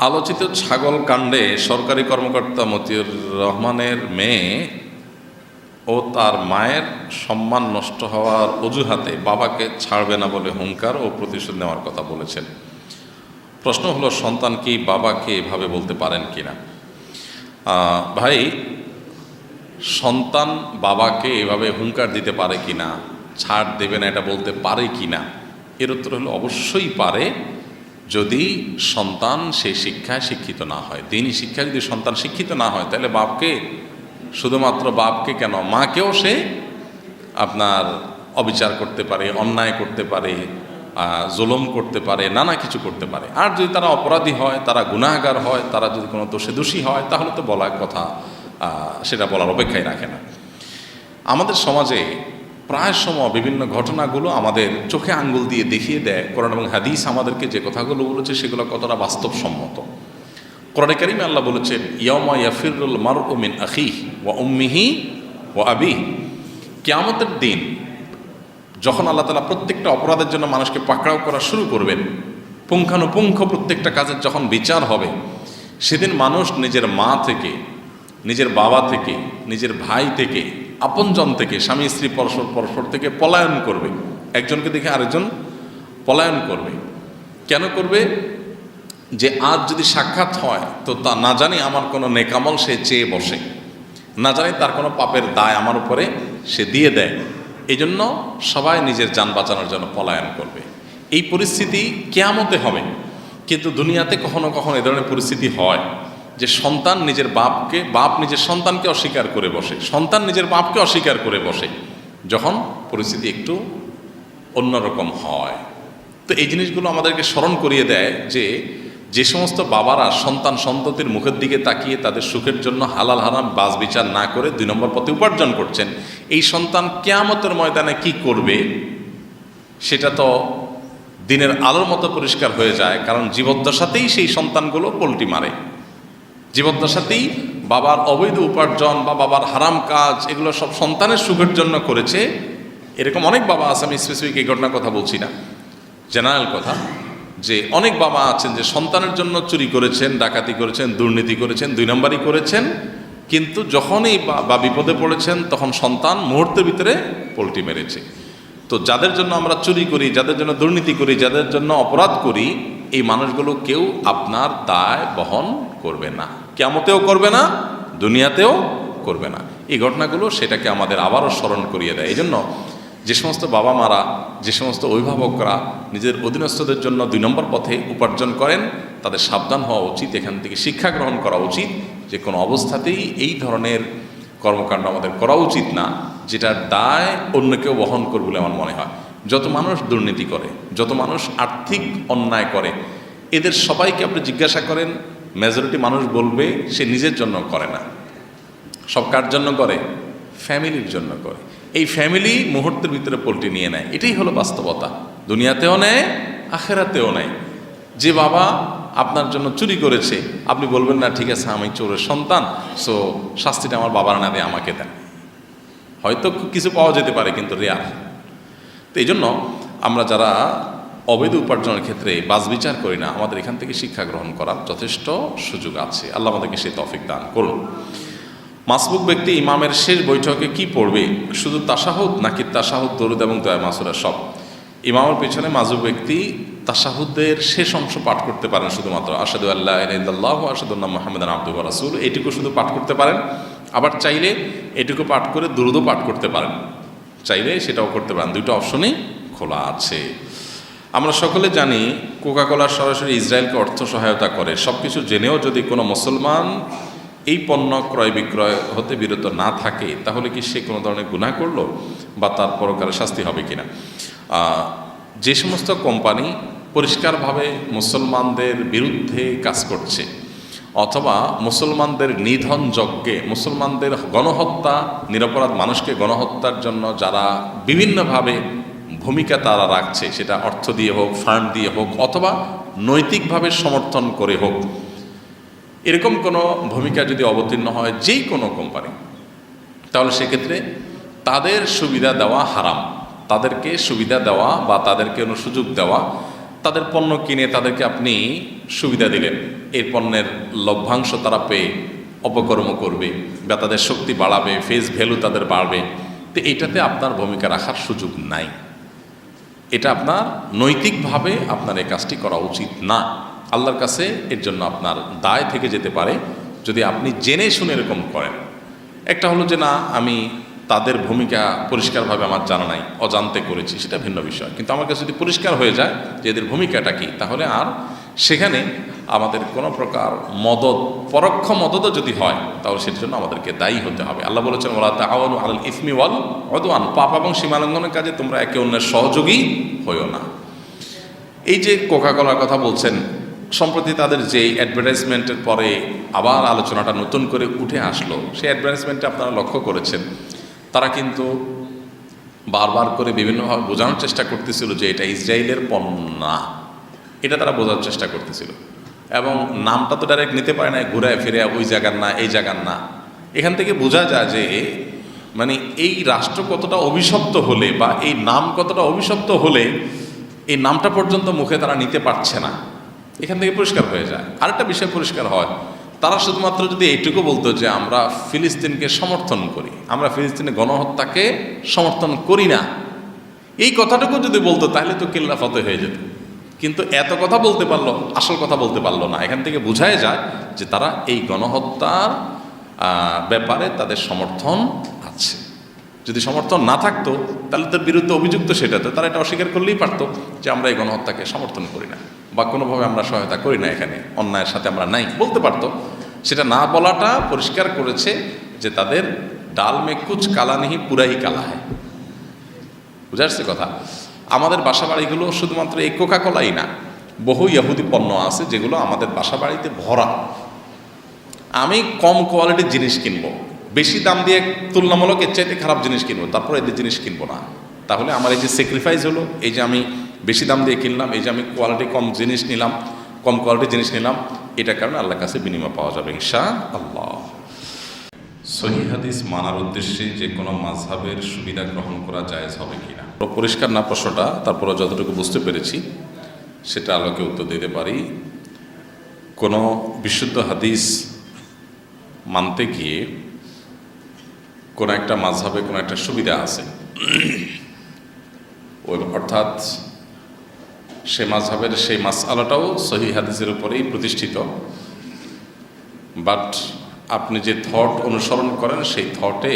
আলোচিত ছাগল কাণ্ডে সরকারি কর্মকর্তা মতিউর রহমানের মেয়ে ও তার মায়ের সম্মান নষ্ট হওয়ার অজুহাতে বাবাকে ছাড়বে না বলে হুঙ্কার ও প্রতিশোধ নেওয়ার কথা বলেছেন। প্রশ্ন হলো সন্তান কি বাবাকে এভাবে বলতে পারেন কিনা? আহ, ভাই সন্তান বাবাকে এভাবে হুঙ্কার দিতে পারে কি না ছাড় দেবে না এটা বলতে পারে কিনা? এর উত্তর হলো অবশ্যই পারে। যদি সন্তান সেই শিক্ষায় শিক্ষিত না হয়, দিনই শিক্ষায় যদি সন্তান শিক্ষিত না হয়, তাহলে বাপকে, শুধুমাত্র বাপকে কেন? মাকেও সে আপনার অবিচার করতে পারে, অন্যায় করতে পারে জুলুম করতে পারে, নানা কিছু করতে পারে। আর যদি তারা অপরাধী হয়, তারা গুনাহগার হয়, তারা যদি কোনো দোষে দোষী হয়, তাহলে তো বলার কথা সেটা বলার অপেক্ষাই রাখে না। আমাদের সমাজে প্রায় সময় বিভিন্ন ঘটনাগুলো আমাদের চোখে আঙ্গুল দিয়ে দেখিয়ে দেয়। কোরআন এবং হাদিস আমাদেরকে যে কথাগুলো বলেছে, সেগুলো কতটা বাস্তবসম্মত। কোরআন কারিমে আল্লাহ বলেছেন ইয়মা ইয়াফিরুল মার মিন আখি ওয়া উম্মিহি ও আবি কিয়ামতের দিন যখন আল্লাহ তালা প্রত্যেকটা অপরাধের জন্য মানুষকে পাকড়াও করা শুরু করবেন, পুঙ্খানুপুঙ্খ প্রত্যেকটা কাজের যখন বিচার হবে, সেদিন মানুষ নিজের মা থেকে, নিজের বাবা থেকে, নিজের ভাই থেকে আপনজন থেকে, স্বামী, স্ত্রী, পরস্পর পরস্পর থেকে পলায়ন করবে। একজনকে দেখে আরেকজন পলায়ন করবে। কেন করবে? যে আজ যদি সাক্ষাৎ হয়, তো তা না জানি আমার কোনো নেকামল সে চেয়ে বসে। না জানি তার কোনো পাপের দায় আমার উপরে সে দিয়ে দেয়। এই জন্য সবাই নিজের যান বাঁচানোর জন্য পলায়ন করবে। এই পরিস্থিতি কেয়ামতে হবে। কিন্তু দুনিয়াতে কখনো কখনো এ ধরনের পরিস্থিতি হয়। যে সন্তান নিজের বাপকে, বাপ নিজের সন্তানকে অস্বীকার করে বসে, সন্তান নিজের বাপকে অস্বীকার করে বসে, যখন পরিস্থিতি একটু অন্যরকম হয়। তো এই জিনিসগুলো আমাদেরকে স্মরণ করিয়ে দেয় যে যে সমস্ত বাবারা সন্তান সন্ততির মুখের দিকে তাকিয়ে তাদের সুখের জন্য হালাল হারাম বাজ বিচার না করে দুই নম্বর পথে উপার্জন করছেন, এই সন্তান কেয়ামতের ময়দানে কি করবে? সেটা তো দিনের আলোর মতো পরিষ্কার হয়ে যায়, কারণ জীবদ্দশাতেই সেই সন্তানগুলো পোল্টি মারে। জীবদ্দশাতেই বাবার অবৈধ উপার্জন বা বাবার হারাম কাজ, এগুলো সব সন্তানের সুখের জন্য করেছে। এরকম অনেক বাবা আছে, আমি স্পেসিফিক এই ঘটনার কথা বলছি না। জেনারেল কথা, যে অনেক বাবা আছেন যে সন্তানের জন্য চুরি করেছেন, ডাকাতি করেছেন, দুর্নীতি করেছেন, দুই নম্বরই করেছেন, কিন্তু যখনই বা- বিপদে পড়েছেন, তখন সন্তান মুহূর্তের ভিতরে পোল্টি মেরেছে। তো যাদের জন্য আমরা চুরি করি, যাদের জন্য দুর্নীতি করি, যাদের জন্য অপরাধ করি এই মানুষগুলো কেউ আপনার দায় বহন করবে না। কেমতেও করবে না, দুনিয়াতেও করবে না। এই ঘটনাগুলো সেটাকে আমাদের আবারও স্মরণ করিয়ে দেয়। এই জন্য যে সমস্ত বাবা মারা যে সমস্ত অভিভাবকরা নিজের অধীনস্থদের জন্য দুই নম্বর পথে উপার্জন করেন, তাদের সাবধান হওয়া উচিত। এখান থেকে শিক্ষা গ্রহণ করা উচিত যে কোনো অবস্থাতেই এই ধরনের কর্মকাণ্ড আমাদের করা উচিত না, যেটার দায় অন্য কেউ বহন করবে বলে আমার মনে হয়। যত মানুষ দুর্নীতি করে, যত মানুষ আর্থিক অন্যায় করে, এদের সবাইকে আপনি জিজ্ঞাসা করেন মেজরিটি মানুষ বলবে, সে নিজের জন্য করে না। সব কার জন্য করে? ফ্যামিলির জন্য করে। এই ফ্যামিলি মুহূর্তের ভিতরে পোল্ট্রি নিয়ে নেয়। এটাই হলো বাস্তবতা। দুনিয়াতেও নেয়, আখেরাতেও নেয়। যে বাবা আপনার জন্য চুরি করেছে, আপনি বলবেন, না, ঠিক আছে, আমি চোরের সন্তান সো শাস্তিটা আমার বাবার না দিয়ে আমাকে দেন। হয়তো কিছু পাওয়া যেতে পারে, কিন্তু রেয়ার তো এই জন্য আমরা যারা অবৈধ উপার্জনের ক্ষেত্রে বাজ বিচার করি না, আমাদের এখান থেকে শিক্ষা গ্রহণ করার যথেষ্ট সুযোগ আছে। আল্লাহ আমাদেরকে সেই তফিক দান করুন। মাসবুক ব্যক্তি ইমামের শেষ বৈঠকে কি পড়বে? শুধু তাসাহুদ নাকি তাসাহুদ দরুদ এবং দয়া মাসুরা সব? ইমামের পেছনে মাজুব ব্যক্তি তাসাহুদের শেষ অংশ পাঠ করতে পারেন শুধুমাত্র। আসাদু আল্লাহ ইল্লাহ আসাদুল্লাহ মোহাম্মদ আব্দুল রাসুল এটুকু শুধু পাঠ করতে পারেন। আবার চাইলে এটুকু পাঠ করে দুরুদও পাঠ করতে পারেন। চাইলে সেটাও করতে পারেন। দুটো অপশনই খোলা আছে। আমরা সকলে জানি, কোকাকোলা সরাসরি ইসরায়েলকে অর্থ সহায়তা করে। সব কিছু জেনেও যদি কোনো মুসলমান এই পণ্য ক্রয় বিক্রয় হতে বিরত না থাকে, তাহলে কি সে কোনো ধরনের গুণা করল বা তার পরকালে শাস্তি হবে কিনা? যে সমস্ত কোম্পানি পরিষ্কারভাবে মুসলমানদের বিরুদ্ধে কাজ করছে অথবা মুসলমানদের নিধন যজ্ঞে, মুসলমানদের গণহত্যা, নিরপরাধ মানুষকে গণহত্যার জন্য যারা বিভিন্নভাবে ভূমিকা তারা রাখছে, সেটা অর্থ দিয়ে হোক, ফান্ড দিয়ে হোক, অথবা নৈতিকভাবে সমর্থন করে হোক, এরকম কোনো ভূমিকা যদি অবতীর্ণ হয় যেই কোনো কোম্পানি তাহলে সেক্ষেত্রে তাদের সুবিধা দেওয়া হারাম। তাদেরকে সুবিধা দেওয়া বা তাদেরকে কোনো সুযোগ দেওয়া, তাদের পণ্য কিনে তাদেরকে আপনি সুবিধা দিলেন। এই পণ্যের লভ্যাংশ তারা পেয়ে অপকর্ম করবে, বা তাদের শক্তি বাড়াবে ফেস ভ্যালু তাদের বাড়বে। তো এটাতে আপনার ভূমিকা রাখার সুযোগ নাই। এটা আপনার নৈতিকভাবে আপনার এই কাজটি করা উচিত না। আল্লাহর কাছে এর জন্য আপনার দায় থেকে যেতে পারে, যদি আপনি জেনে শুনে এরকম করেন। একটা হলো যে, না, আমি তাদের ভূমিকা পরিষ্কারভাবে আমার জানা নাই, অজান্তে করেছি, সেটা ভিন্ন বিষয়। কিন্তু আমার কাছে যদি পরিষ্কার হয়ে যায় যে, এদের ভূমিকাটা কী, তাহলে আর সেখানে আমাদের কোনো প্রকার মদত, পরোক্ষ মদতও যদি হয়, তাহলে সেটার জন্য আমাদেরকে দায়ী হতে হবে। আল্লাহ বলেছেন ওলা তাআওয়ানু আলাল ইসমি ওয়াল অদওয়ান পাপ এবং সীমালঙ্ঘনের কাজে তোমরা একে অন্যের সহযোগী হইও না। এই যে কোকা কোলার কথা বলছেন, সম্প্রতি তাদের যে অ্যাডভার্টাইজমেন্টের পরে আবার আলোচনাটা নতুন করে উঠে আসলো, সেই অ্যাডভার্টাইজমেন্টে আপনারা লক্ষ্য করেছেন। তারা কিন্তু বারবার করে বিভিন্নভাবে বোঝানোর চেষ্টা করতেছিল যে এটা ইসরায়েলের পণ্য না। এটা তারা বোঝার চেষ্টা করতেছিল। এবং নামটা তো ডাইরেক্ট নিতে পারে না ঘুরে ফিরে ওই জায়গার না, এই জায়গার না। এখান থেকে বোঝা যায় যে মানে এই রাষ্ট্র কতটা অভিশপ্ত হলে বা এই নাম কতটা অভিশপ্ত হলে এই নামটা পর্যন্ত মুখে তারা নিতে পারছে না। এখান থেকে পরিষ্কার হয়ে যায়। আরেকটা বিষয় পরিষ্কার হয়, তারা শুধুমাত্র যদি এইটুকু বলতো যে, আমরা ফিলিস্তিনকে সমর্থন করি, আমরা ফিলিস্তিনের গণহত্যাকে সমর্থন করি না। এই কথাটুকু যদি বলতো, তাহলে তো কিল্লা ফতে হয়ে যেত। কিন্তু এত কথা বলতে পারল, আসল কথা বলতে পারল না। এখান থেকে বোঝাই যায় যে তারা এই গণহত্যার ব্যাপারে তাদের সমর্থন আছে। যদি সমর্থন না থাকতো, তাহলে তার বিরুদ্ধে অভিযুক্ত সেটাতে তারা এটা অস্বীকার করলেই পারতো যে আমরা এই গণহত্যাকে সমর্থন করি না, বা কোনোভাবে আমরা সহায়তা করি না এখানে, অন্যায়ের সাথে আমরা নাই, বলতে পারতো। সেটা না বলাটা পরিষ্কার করেছে যে তাদের ডাল মে কুচ কালা নেহি পুরাই কালা হয় বুঝা কথা? আমাদের বাসা বাড়িগুলো শুধুমাত্র এই কোকা কোলাই না, বহু ইহুদি পণ্য আছে যেগুলো আমাদের বাসা বাড়িতে ভরা। আমি কম কোয়ালিটির জিনিস কিনবো, বেশি দাম দিয়ে তুলনামূলক এর চাইতে খারাপ জিনিস কিনবো, তারপর এদের জিনিস কিনবো না। তাহলে আমার এই যে স্যাক্রিফাইস হলো, এই যে আমি বেশি দাম দিয়ে কিনলাম, এই যে আমি কোয়ালিটি কম জিনিস নিলাম, কম কোয়ালিটির জিনিস নিলাম, এটার কারণে আল্লাহর কাছে বিনিময় পাওয়া যাবে ইনশা আল্লাহ সহি হাদিস মানার উদ্দেশ্যে যে কোনো মাঝহাবের সুবিধা গ্রহণ করা জায়েজ হবে কিনা? পরিষ্কার না প্রশ্নটা, তারপরে যতটুকু বুঝতে পেরেছি, সেটা আলোকে উত্তর দিতে পারি। কোনো বিশুদ্ধ হাদিস মানতে গিয়ে কোনো একটা মাঝহাবে কোনো একটা সুবিধা আছে। ওই অর্থাৎ সে মাঝহাবের সেই মাস আলাটাও সহি হাদিসের উপরেই প্রতিষ্ঠিত। বাট আপনি যে থট অনুসরণ করেন, সেই থটে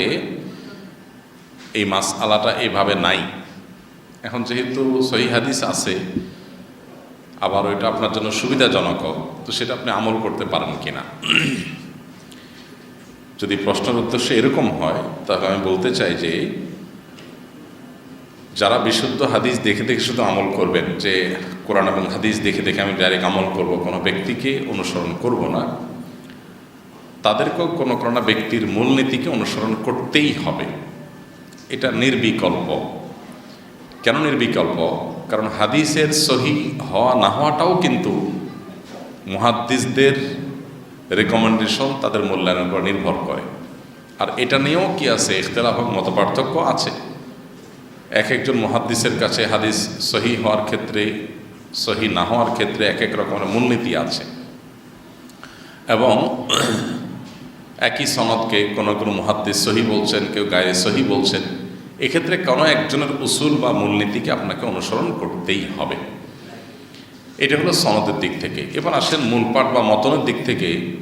এই মাস আলাটা এইভাবে নাই। এখন যেহেতু সহি হাদিস আছে, আবার ওইটা আপনার জন্য সুবিধাজনক, তো সেটা আপনি আমল করতে পারেন কিনা? যদি প্রশ্নের উদ্দেশ্য এরকম হয়, তাহলে আমি বলতে চাই যে, যারা বিশুদ্ধ হাদিস দেখে দেখে শুধু আমল করবেন, যে কোরআন এবং হাদিস দেখে দেখে আমি ডাইরেক্ট আমল করব, কোনো ব্যক্তিকে অনুসরণ করব না, তাদেরকেও কোনো কোনো ব্যক্তির মূলনীতিকে অনুসরণ করতেই হবে। এটা নির্বিকল্প। কেন নির্বিকল্প? কারণ হাদিসের সহি হওয়া, না হওয়াটাও কিন্তু মুহাদ্দিসদের রেকমেন্ডেশন তাদের মূল্যায়নের উপর নির্ভর করে। আর এটা নিয়েও কি আছে? ইখতলাফ মত পার্থক্য আছে। এক একজন মহাদ্দিসের কাছে হাদিস সহি হওয়ার ক্ষেত্রে, সহি না হওয়ার ক্ষেত্রে এক এক রকমের মূলনীতি আছে। এবং একই সনদকে কোনো কোনো মহাদ্দিস সহি বলছেন, কেউ গায়ে সহি বলছেন। এক্ষেত্রে কোনো একজনের উসুল বা মূলনীতিকে আপনাকে অনুসরণ করতেই হবে? এটা হলো সনদের দিক থেকে। এবার আসেন মূলপাঠ বা মতনের দিক থেকে।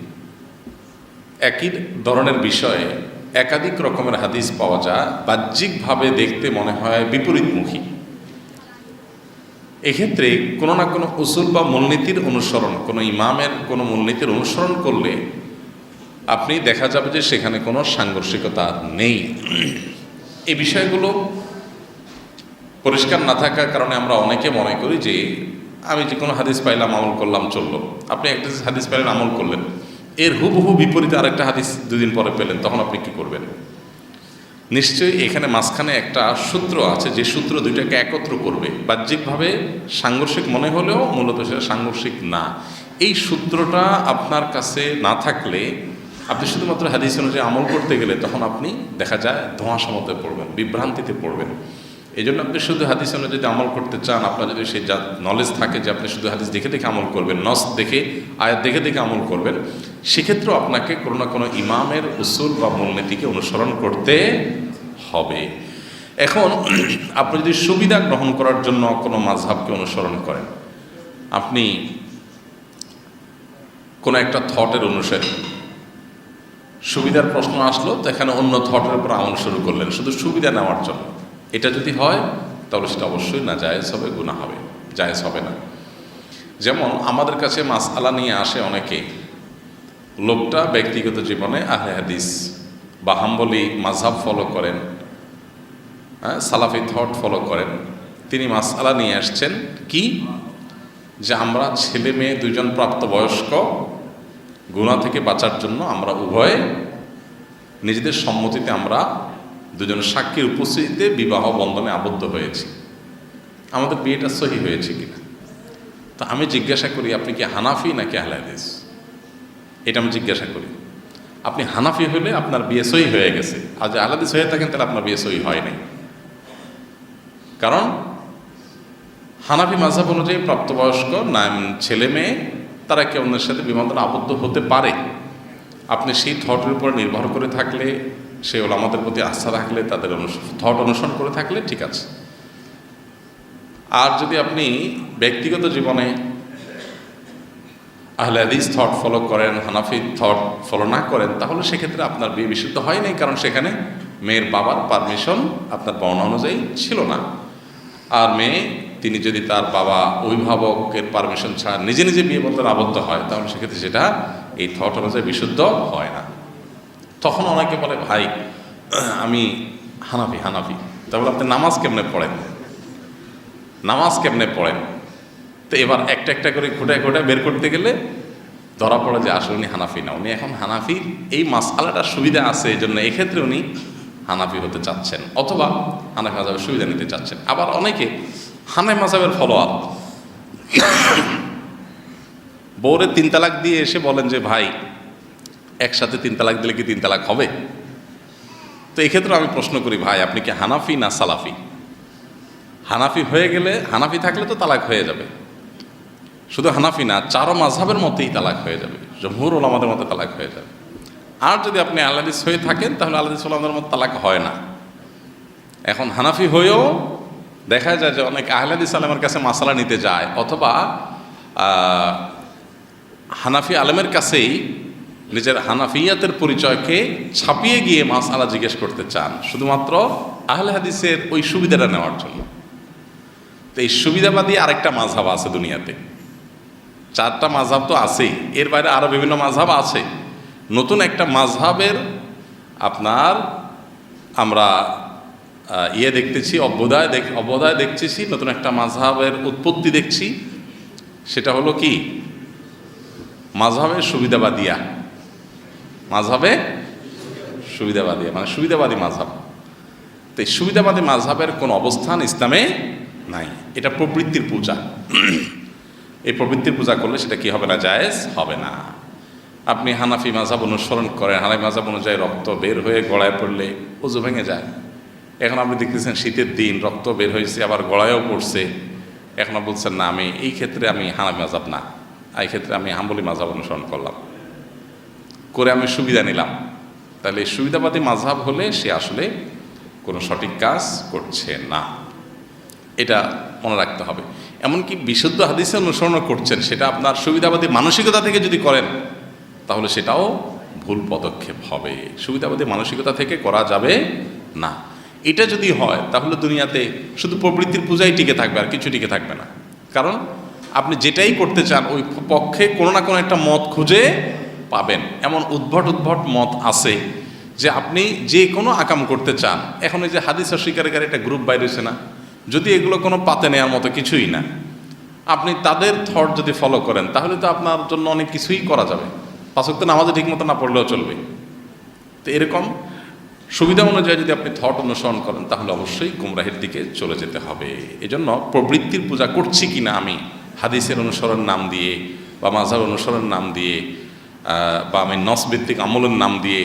একই ধরনের বিষয়ে একাধিক রকমের হাদিস পাওয়া যায়, বাহ্যিকভাবে দেখতে মনে হয় বিপরীতমুখী। এক্ষেত্রে কোনো না কোনো উসুল বা মূলনীতির অনুসরণ, কোনো ইমামের কোনো মূলনীতির অনুসরণ করলে আপনি দেখা যাবে যে সেখানে কোনো সাংঘর্ষিকতা নেই। এই বিষয়গুলো পরিষ্কার না থাকার কারণে আমরা অনেকে মনে করি যে আমি যে কোনো হাদিস পাইলাম, আমল করলাম, চলল। আপনি একটা হাদিস পাইলেন, আমল করলেন। এর হুবহু বিপরীতে আরেকটা হাদিস দুদিন পরে পেলেন, তখন আপনি কি করবেন? নিশ্চয়ই এখানে মাঝখানে একটা সূত্র আছে, যে সূত্র দুইটাকে একত্র করবে। বাহ্যিকভাবে সাংঘর্ষিক মনে হলেও মূলত সেটা সাংঘর্ষিক না। এই সূত্রটা আপনার কাছে না থাকলে আপনি শুধুমাত্র হাদিস অনুযায়ী আমল করতে গেলে তখন আপনি দেখা যায় ধোঁয়াশা মতে পড়বেন, বিভ্রান্তিতে পড়বেন। এই জন্য আপনি শুধু হাদিস অনুযায়ী যদি আমল করতে চান, আপনার যদি সেই যা নলেজ থাকে যে আপনি শুধু হাদিস দেখে দেখে আমল করবেন নস দেখে, আয়াত দেখে দেখে আমল করবেন, সেক্ষেত্রেও আপনাকে কোনো না কোনো ইমামের উসুল বা মূলনীতিকে অনুসরণ করতে হবে। এখন আপনি যদি সুবিধা গ্রহণ করার জন্য কোনো মাঝহাবকে অনুসরণ করেন, আপনি কোনো একটা থটের অনুসারী সুবিধার প্রশ্ন আসলো, তো এখানে অন্য থটের উপর আমল শুরু করলেন। শুধু সুবিধা নেওয়ার জন্য। এটা যদি হয়, তাহলে সেটা অবশ্যই না, জায়েজ হবে গুণা হবে, জায়েজ হবে না। যেমন আমাদের কাছে মাস আলা নিয়ে আসে অনেকে। লোকটা ব্যক্তিগত জীবনে আহলে হাদিস বা হাম্বলি মাঝহাব ফলো করেন হ্যাঁ সালাফি থট ফলো করেন। তিনি মাস আলা নিয়ে আসছেন কি? যে আমরা ছেলে মেয়ে দুজন প্রাপ্তবয়স্ক গুণা থেকে বাঁচার জন্য আমরা উভয়ে নিজেদের সম্মতিতে আমরা দুজন সাক্ষীর উপস্থিতিতে বিবাহ বন্ধনে আবদ্ধ হয়েছি। আমাদের বিয়েটা সহি হয়েছে কিনা? তো আমি জিজ্ঞাসা করি, আপনি কি হানাফি নাকি আহলাদিস এটা আমি জিজ্ঞাসা করি। আপনি হানাফি হলে আপনার বিয়ে সহি হয়ে গেছে। আর যে আহলাদিস হয়ে থাকেন, তাহলে আপনার বিয়ে সহি হয় নাই। কারণ হানাফি মাঝাব অনুযায়ী প্রাপ্তবয়স্ক নাম ছেলে মেয়ে তারা একে অন্যের সাথে বিবন্ধন আবদ্ধ হতে পারে? আপনি সেই থটের উপর নির্ভর করে থাকলে সে হলো আমাদের প্রতি আস্থা রাখলে, তাদের থট অনুসরণ করে থাকলে ঠিক আছে। আর যদি আপনি ব্যক্তিগত জীবনে আহলে থট ফলো করেন, হানাফি থট ফলো না করেন, তাহলে সেক্ষেত্রে আপনার বিয়ে বিশুদ্ধ হয় নাই, কারণ সেখানে মেয়ের বাবার পারমিশন আপনার বর্ণনা অনুযায়ী ছিল না। আর মেয়ে তিনি যদি তার বাবা অভিভাবকের পারমিশন ছাড়া নিজে নিজে বিয়ে বলতে আবদ্ধ হয়, তাহলে সেক্ষেত্রে সেটা এই থট অনুযায়ী বিশুদ্ধ হয় না। তখন অনেকে বলে, ভাই, আমি হানাফি হানাফি। তাহলে আপনি নামাজ কেমনে পড়েন? নামাজ কেমনে পড়েন? তো এবার একটা একটা করে ঘুটে ঘুটে বের করতে গেলে ধরা পড়ে যে, আসলে উনি হানাফি না। উনি এখন হানাফির এই মাসালাটার সুবিধা আছে এই জন্য এক্ষেত্রে উনি হানাফি হতে চাচ্ছেন, অথবা হানাফি মাজাবের সুবিধা নিতে চাচ্ছেন। আবার অনেকে হানাফি মাজাবের ফলোয়ার বউরে তিন তালাক দিয়ে এসে বলেন যে, ভাই, একসাথে তিন তালাক দিলে কি তিন তালাক হবে? তো এক্ষেত্রে আমি প্রশ্ন করি, ভাই, আপনি কি হানাফি না সালাফি? হানাফি হয়ে গেলে, হানাফি থাকলে তো তালাক হয়ে যাবে। শুধু হানাফি না, চারো মাঝহাবের মতেই তালাক হয়ে যাবে। জমহুর ওলামাদের মতো তালাক হয়ে যাবে। আর যদি আপনি আল্লাদিস হয়ে থাকেন, তাহলে আল্লাদিস ওলামাদের মতো তালাক হয় না। এখন হানাফি হয়েও দেখা যায় যে অনেক আহলাদিস আলমের কাছে মাসালা নিতে যায়, অথবা হানাফি আলমের কাছেই নিজের হানাফিয়াতের পরিচয়কে ছাপিয়ে গিয়ে মাসালা জিজ্ঞেস করতে চান, শুধুমাত্র আহলে হাদিসের ওই সুবিধাটা নেওয়ার জন্য। তো এই সুবিধাবাদী আরেকটা মাঝহাব আছে দুনিয়াতে। চারটা মাঝহাব তো আছেই, এর বাইরে আরও বিভিন্ন মাঝহাব আছে। নতুন একটা মাঝহাবের আপনার আমরা ইয়ে দেখতেছি, অভ্যুদয় দেখ, অভ্যুদয় দেখতেছি, নতুন একটা মাঝহাবের উৎপত্তি দেখছি। সেটা হলো কি? মাঝহাবের সুবিধাবাদিয়া। মাঝহাবে সুবিধাবাদিয়া মানে সুবিধাবাদী মাঝহাব তো এই সুবিধাবাদী মাঝহাবের কোনো অবস্থান ইসলামে নাই। এটা প্রবৃত্তির পূজা। এই প্রবৃত্তির পূজা করলে সেটা কি হবে না? জায়েজ হবে না। আপনি হানাফি মাঝাব অনুসরণ করেন, হানাফি মাঝাব অনুযায়ী রক্ত বের হয়ে গড়ায় পড়লে উজু ভেঙে যায়। এখন আপনি দেখতেছেন শীতের দিন, রক্ত বের হয়েছে, আবার গড়ায়ও পড়ছে। এখন বলছেন, না, আমি এই ক্ষেত্রে আমি হানাফি মাজাব না। এই ক্ষেত্রে আমি হাম্বলি মাজাব অনুসরণ করলাম। করে আমি সুবিধা নিলাম। তাহলে সুবিধাবাদী মাঝহাব হলে সে আসলে কোনো সঠিক কাজ করছে না। এটা মনে রাখতে হবে। এমনকি বিশুদ্ধ হাদিসে অনুসরণ করছেন, সেটা আপনার সুবিধাবাদী মানসিকতা থেকে যদি করেন, তাহলে সেটাও ভুল পদক্ষেপ হবে। সুবিধাবাদী মানসিকতা থেকে করা যাবে না। এটা যদি হয়, তাহলে দুনিয়াতে শুধু প্রবৃত্তির পূজাই টিকে থাকবে আর কিছু টিকে থাকবে না। কারণ আপনি যেটাই করতে চান, ওই পক্ষে কোনো না কোনো একটা মত খুঁজে পাবেন। এমন উদ্ভট উদ্ভট মত আছে যে আপনি যে কোনো আকাম করতে চান। এখন এই যে হাদিস অস্বীকারীকার একটা গ্রুপ বাইরেছে না, যদি এগুলো কোনো পাতে নেওয়ার মতো কিছুই না, আপনি তাদের থট যদি ফলো করেন, তাহলে তো আপনার জন্য অনেক কিছুই করা যাবে। পাশক তো নামাজে ঠিক মতো না পড়লেও চলবে। তো এরকম সুবিধা অনুযায়ী যদি আপনি থট অনুসরণ করেন, তাহলে অবশ্যই গুমরাহের দিকে চলে যেতে হবে। এজন্য প্রবৃত্তির পূজা করছি কি না আমি, হাদিসের অনুসরণ নাম দিয়ে বা মাঝার অনুসরণ নাম দিয়ে বা আমি নসভিত্তিক আমলের নাম দিয়ে,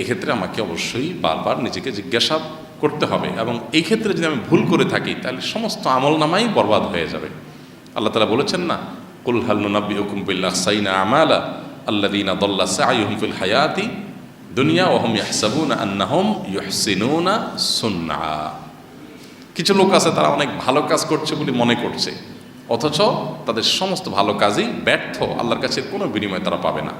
এক্ষেত্রে আমাকে অবশ্যই বারবার নিজেকে জিজ্ঞাসা করতে হবে। এবং এই ক্ষেত্রে যদি আমি ভুল করে থাকি, তাহলে সমস্ত আমল নামাই বরবাদ হয়ে যাবে। আল্লাহ তালা বলেছেন না, কুল হাল্লুনাব্বি হুকুম বিল্লাহ সাইনা আমালা আল্লাদিনা দল্লা সাইহুম ফিল হায়াতি দুনিয়া ওহম ইয়াহসাবুনা আন্নাহুম ইউহসিনুনা সুন্না। কিছু লোক আছে, তারা অনেক ভালো কাজ করছে বলে মনে করছে। অথচ তাদের সমস্ত ভালো কাজই ব্যর্থ, আল্লাহর কাছে কোনো বিনিময় তারা পাবে না।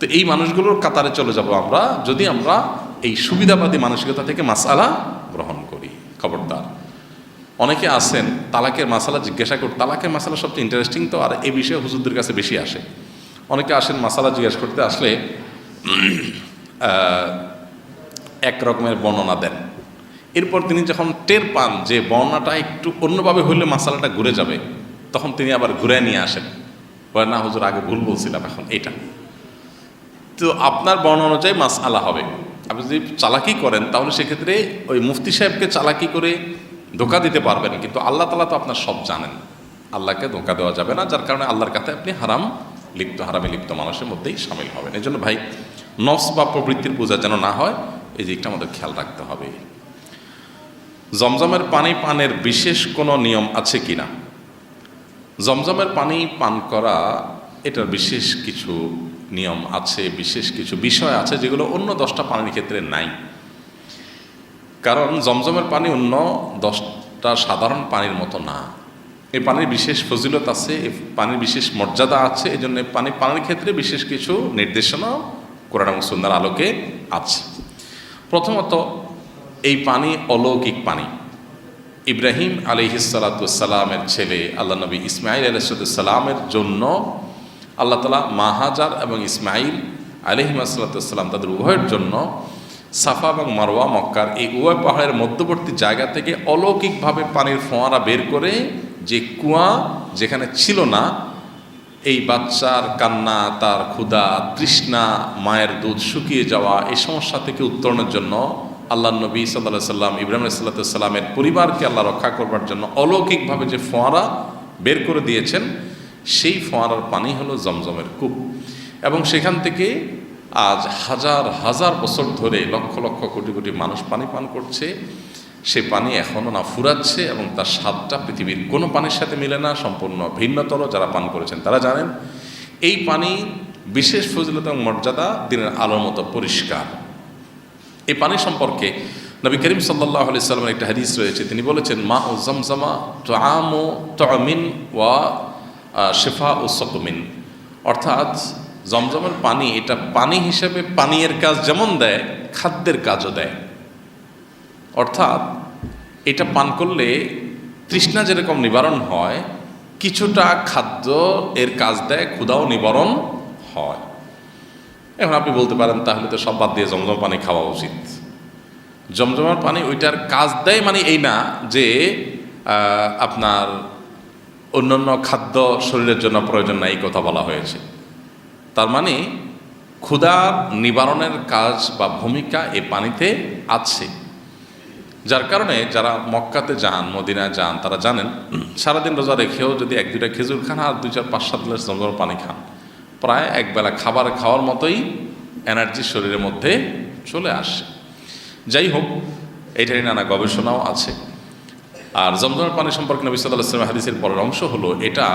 তো এই মানুষগুলোর কাতারে চলে যাব আমরা, যদি আমরা এই সুবিধাবাদী মানসিকতা থেকে মাসালা গ্রহণ করি। খবরদার। অনেকে আছেন, তালাকের মাসালা জিজ্ঞাসা কর, তালাকের মাসালা সবচেয়ে ইন্টারেস্টিং তো, আর এ বিষয়ে হুজুরদের কাছে বেশি আসে। অনেকে আসেন মাসালা জিজ্ঞাসা করতে, আসলে এক রকমের বর্ণনা দেন। এরপর তিনি যখন টের পান যে বর্ণনাটা একটু অন্যভাবে হইলে মাসালাটা ঘুরে যাবে, তখন তিনি আবার ঘুরে নিয়ে আসেন। বলে, না, হুজুর, আগে ভুল বলছিলাম এখন এটা তো আপনার বর্ণনা অনুযায়ী মাস আলা হবে। আপনি যদি চালাকি করেন, তাহলে সেক্ষেত্রে ওই মুফতি সাহেবকে চালাকি করে ধোকা দিতে পারবেন। কিন্তু আল্লাহ তালা তো আপনার সব জানেন। আল্লাহকে ধোকা দেওয়া যাবে না, যার কারণে আল্লাহর কাছে আপনি হারাম লিপ্ত হারামে লিপ্ত মানুষের মধ্যেই সামিল হবেন। এই জন্য ভাই, নফস বা প্রবৃত্তির পূজা যেন না হয়, এই দিকটা আমাদের খেয়াল রাখতে হবে। জমজমের পানি পানের বিশেষ কোনো নিয়ম আছে কি না জমজমের পানি পান করা, এটার বিশেষ কিছু নিয়ম আছে, বিশেষ কিছু বিষয় আছে যেগুলো অন্য দশটা পানির ক্ষেত্রে নাই। কারণ জমজমের পানি অন্য দশটা সাধারণ পানির মতো না। এই পানির বিশেষ ফজিলত আছে পানির বিশেষ মর্যাদা আছে এই জন্য পানি পানির ক্ষেত্রে বিশেষ কিছু নির্দেশনা কোরআন সুন্দর আলোকে আছে। প্রথমত, এই পানি অলৌকিক পানি। ইব্রাহিম আলিহিসালামের ছেলে আল্লাহ নবী ইসমাইল আলহিসাল্লামের জন্য আল্লাহ তালা মাহাজার এবং ইসমাইল আলিহিমাসাল্লাম তাদের উভয়ের জন্য সাফা এবং মারোয়া মক্কার এই উভয় পাহাড়ের মধ্যবর্তী জায়গা থেকে অলৌকিকভাবে পানির ফোয়ারা বের করে যে কুয়া যেখানে ছিল না, এই বাচ্চার কান্না, তার ক্ষুধা, তৃষ্ণা, মায়ের দুধ শুকিয়ে যাওয়া এই সমস্যা থেকে উত্তরণের জন্য আল্লাহ নবী সাল্লাহ সাল্লাম ইব্রাহিম সাল্লামের পরিবারকে আল্লাহ রক্ষা করবার জন্য অলৌকিকভাবে যে ফোয়ারা বের করে দিয়েছেন, সেই ফোয়ারার পানি হলো জমজমের কূপ। এবং সেখান থেকে আজ হাজার হাজার বছর ধরে লক্ষ লক্ষ, কোটি কোটি মানুষ পানি পান করছে। সে পানি এখনও না ফুরাচ্ছে এবং তার স্বাদটা পৃথিবীর কোনো পানির সাথে মিলে না, সম্পূর্ণ ভিন্নতর যারা পান করেছেন তারা জানেন, এই পানি বিশেষ ফজিলত এবং মর্যাদা দিনের আলোর মতো পরিষ্কার। এই পানি সম্পর্কে নবী করিম সাল্লাহ আলি সাল্লামের একটা হাদিস রয়েছে, তিনি বলেছেন মা ও জমজমা তো আম ও তমিন ওয়া শেফা ও সকমিন। অর্থাৎ জমজমের পানি এটা পানি হিসেবে পানীয়ের কাজ যেমন দেয়, খাদ্যের কাজও দেয়। অর্থাৎ এটা পান করলে তৃষ্ণা যেরকম নিবারণ হয়, কিছুটা খাদ্য এর কাজ দেয়, ক্ষুধাও নিবারণ হয়। এখন আপনি বলতে পারেন, তাহলে তো সব বাদ দিয়ে জমজম পানি খাওয়া উচিত। জমজমার পানি ওইটার কাজ দেয় মানে এই না যে আপনার অন্যান্য খাদ্য শরীরের জন্য প্রয়োজন নাই এই কথা বলা হয়েছে। তার মানে ক্ষুধার নিবারণের কাজ বা ভূমিকা এ পানিতে আছে। যার কারণে যারা মক্কাতে যান, মদিনায় যান, তারা জানেন, সারাদিন রোজা রেখেও যদি এক, দুইটা খেজুর খান আর দুই চার, পাঁচ, সাত গ্লাস জমজম পানি খান, প্রায় একবেলা খাবার খাওয়ার মতোই এনার্জি শরীরের মধ্যে চলে আসে। যাই হোক এটারই নানা গবেষণাও আছে। আর জমজমের পানি সম্পর্কে নবী সাল্লাহ আসলাম হাদিসের পরের অংশ হলো, এটা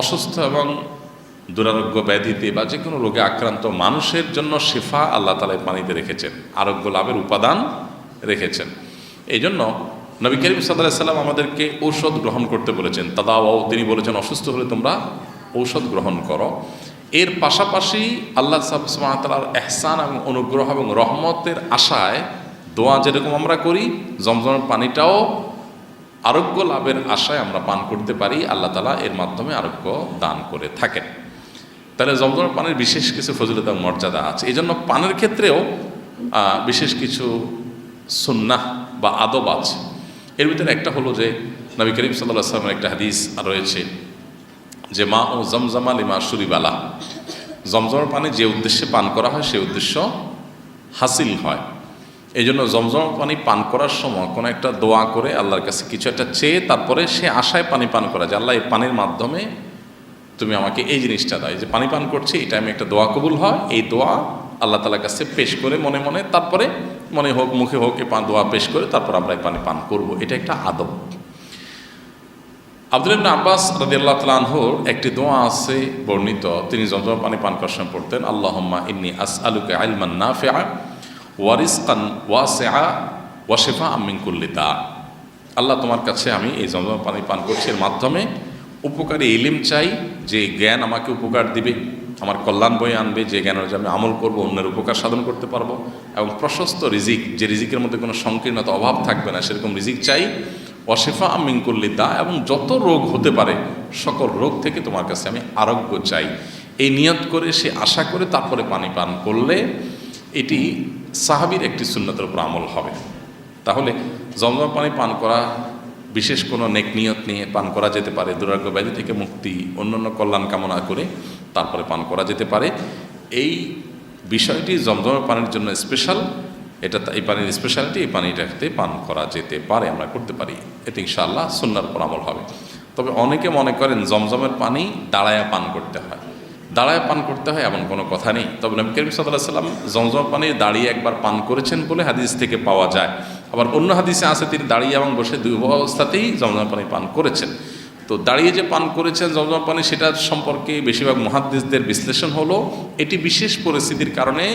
অসুস্থ এবং দুরারোগ্য ব্যাধিতে বা যে কোনো রোগে আক্রান্ত মানুষের জন্য শেফা আল্লাহ তালা পানিতে রেখেছেন, আরোগ্য লাভের উপাদান রেখেছেন। এই জন্য নবী করিম সাল্লাম আমাদেরকে ঔষধ গ্রহণ করতে বলেছেন। তাদাও তিনি বলেছেন, অসুস্থ হলে তোমরা ঔষধ গ্রহণ করো। এর পাশাপাশি আল্লাহ সাবসমাতার এহসান এবং অনুগ্রহ এবং রহমতের আশায় দোয়া যেরকম আমরা করি জমজমের পানিটাও আরোগ্য লাভের আশায় আমরা পান করতে পারি, আল্লাহ তালা এর মাধ্যমে আরোগ্য দান করে থাকেন। তাহলে জমজমের পানির বিশেষ কিছু ফজিলত মর্যাদা আছে। এই জন্য পানের ক্ষেত্রেও বিশেষ কিছু সুন্নাহ বা আদব আছে। এর ভিতরে একটা হলো যে নবী করিম সাল্লাহ আসলামের একটা হাদিস রয়েছে যে, মা ও জমজমা লিমা সুরিবালা জমজমের পানি যে উদ্দেশ্যে পান করা হয় সেই উদ্দেশ্য হাসিল হয়। এই জন্য জমজম পানি পান করার সময় কোনো একটা দোয়া করে আল্লাহর কাছে কিছু একটা চেয়ে তারপরে সে আশায় পানি পান করা যে, আল্লাহ, এই পানির মাধ্যমে তুমি আমাকে এই জিনিসটা দাও। যে পানি পান করছি এটা আমি একটা দোয়া কবুল হয়, এই দোয়া আল্লাহ তালার কাছে পেশ করে মনে মনে, তারপরে মনে হোক, মুখে হোক, এ পান দোয়া পেশ করে তারপর আমরা পানি পান করব। এটা একটা আদব। আব্দুল ইবনে আব্বাস রাদিয়াল্লাহু তাআলা আনহুর একটি দোয়া আছে বর্ণিত। তিনি জমজম পানি পান করার সময় পড়তেন, আল্লাহুম্মা ইন্নী আসআলুকা ইলমান নাফিআ ওয়া রিজকান ওয়াসিআ ওয়া শিফাআম মিন কুল্লি দা। আল্লাহ তোমার কাছে আমি এই জমজম পানি পান করছি। এর মাধ্যমে উপকারী ইলিম চাই, যে জ্ঞান আমাকে উপকার দিবে। আমার কল্যাণ বই আনবে, যে জ্ঞানের যে আমি আমল করব, অন্যের উপকার সাধন করতে পারব। এবং প্রশস্ত রিজিক, যে রিজিকের মধ্যে কোনো সংকীর্ণতা, অভাব থাকবে না, সেরকম রিজিক চাই। অশেফা আমিঙ্কুল্লি দা, এবং যত রোগ হতে পারে, সকল রোগ থেকে তোমার কাছে আমি আরোগ্য চাই। এই নিয়ত করে সে আশা করে তারপরে পানি পান করলে এটি সাহাবির একটি সুন্নতের উপর আমল হবে। তাহলে জমজম পানি পান করা বিশেষ কোনো নেক নিয়ত নিয়ে পান করা যেতে পারে। দুরাগ্য ব্যাধি থেকে মুক্তি, অন্যান্য কল্যাণ কামনা করে তারপরে পান করা যেতে পারে। এই বিষয়টি জমজমের পানির জন্য স্পেশাল এটা এই পানির স্পেশালিটি এই পানিটাতে পান করা যেতে পারে, আমরা করতে পারি। এতে ইনশাআল্লাহ সুন্নার উপর আমল হবে। তবে অনেকে মনে করেন জমজমের পানি দাঁড়ায়া পান করতে হয়। দাঁড়ায় পান করতে হয় এমন কোনো কথা নেই। তবে নবী করিম সাল্লাহ সাল্লাম জমজম পানি দাঁড়িয়ে একবার পান করেছেন বলে হাদিস থেকে পাওয়া যায়। আবার অন্য হাদিসে আছে, তিনি দাঁড়িয়ে এবং বসে দুই অবস্থাতেই জমজম পানি পান করেছেন। তো দাঁড়িয়ে যে পান করেছেন জমজম পানি, সেটা সম্পর্কে বেশিরভাগ মহাদ্দেশদের বিশ্লেষণ হলো, এটি বিশেষ পরিস্থিতির কারণে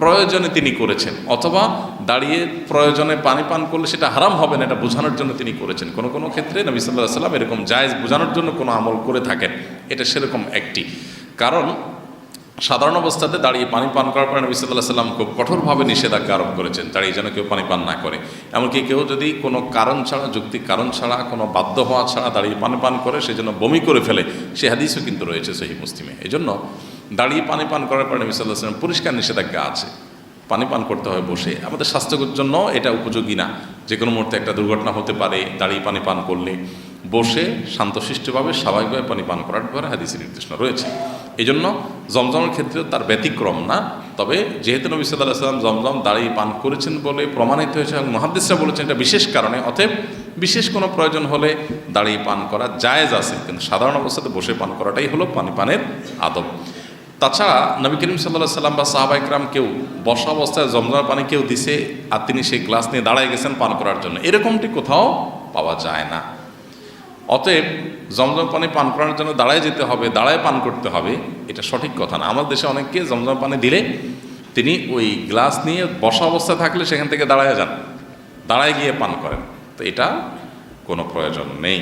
প্রয়োজনে তিনি করেছেন, অথবা দাঁড়িয়ে প্রয়োজনে পানি পান করলে সেটা হারাম হবে না, এটা বোঝানোর জন্য তিনি করেছেন। কোনো কোনো ক্ষেত্রে নবী সাল্লাহ সাল্লাম এরকম জায়েজ বোঝানোর জন্য কোনো আমল করে থাকেন, এটা সেরকম একটি। কারণ সাধারণ অবস্থাতে দাঁড়িয়ে পানি পান করার পরে নবী সাল্লাহ সাল্লাম খুব কঠোরভাবে নিষেধাজ্ঞা আরোপ করেছেন, দাঁড়িয়ে যেন কেউ পানি পান না করে। এমনকি কেউ যদি কোনো কারণ ছাড়া, যুক্তিক কারণ ছাড়া, কোনো বাধ্য হওয়া ছাড়া দাঁড়িয়ে পানি পান করে সেজন্য বমি করে ফেলে, সে হাদিসও কিন্তু রয়েছে সেই মুসলিমে। এই জন্য দাঁড়িয়ে পানি পান করার পরে নবী সাল্লাহ সাল্লাম পরিষ্কার নিষেধাজ্ঞা আছে। পানি পান করতে হয় বসে। আমাদের স্বাস্থ্যের জন্য এটা উপযোগী না। যে কোনো মুহূর্তে একটা দুর্ঘটনা হতে পারে, দাঁড়িয়ে পানি পান করলে। বসে শান্তশিষ্টভাবে স্বাভাবিকভাবে পানি পান করার ব্যাপারে হাদিসের নির্দেশনা রয়েছে। এই জন্য জমজমের ক্ষেত্রেও তার ব্যতিক্রম না। তবে যেহেতু নবী সাল্লাহ সাল্লাম জমজম দাঁড়িয়ে পান করেছেন বলে প্রমাণিত হয়েছে এবং মহাদিসরা বলেছেন এটা বিশেষ কারণে, অতএব বিশেষ কোনো প্রয়োজন হলে দাঁড়িয়ে পান করা জায়েজ আছে। কিন্তু সাধারণ অবস্থাতে বসে পান করাটাই হলো পানি পানের আদব। তাছাড়া নবী করিম সাল্লাহ সাল্লাম বা সাহাবাইকরাম কেউ বসা অবস্থায় জমজমের পানি কেউ দিছে আর তিনি সেই গ্লাস নিয়ে দাঁড়ায় গেছেন পান করার জন্য। এরকমটি কোথাও পাওয়া যায় না। অতএব জমজম পানি পান করার জন্য দাঁড়ায় যেতে হবে, দাঁড়ায় পান করতে হবে, এটা সঠিক কথা না। আমার দেশে অনেককে জমজম পানি দিলে তিনি ওই গ্লাস নিয়ে বসা অবস্থা থাকলে সেখান থেকে দাঁড়ায় যান, দাঁড়ায় গিয়ে পান করেন। তো এটা কোনো প্রয়োজন নেই।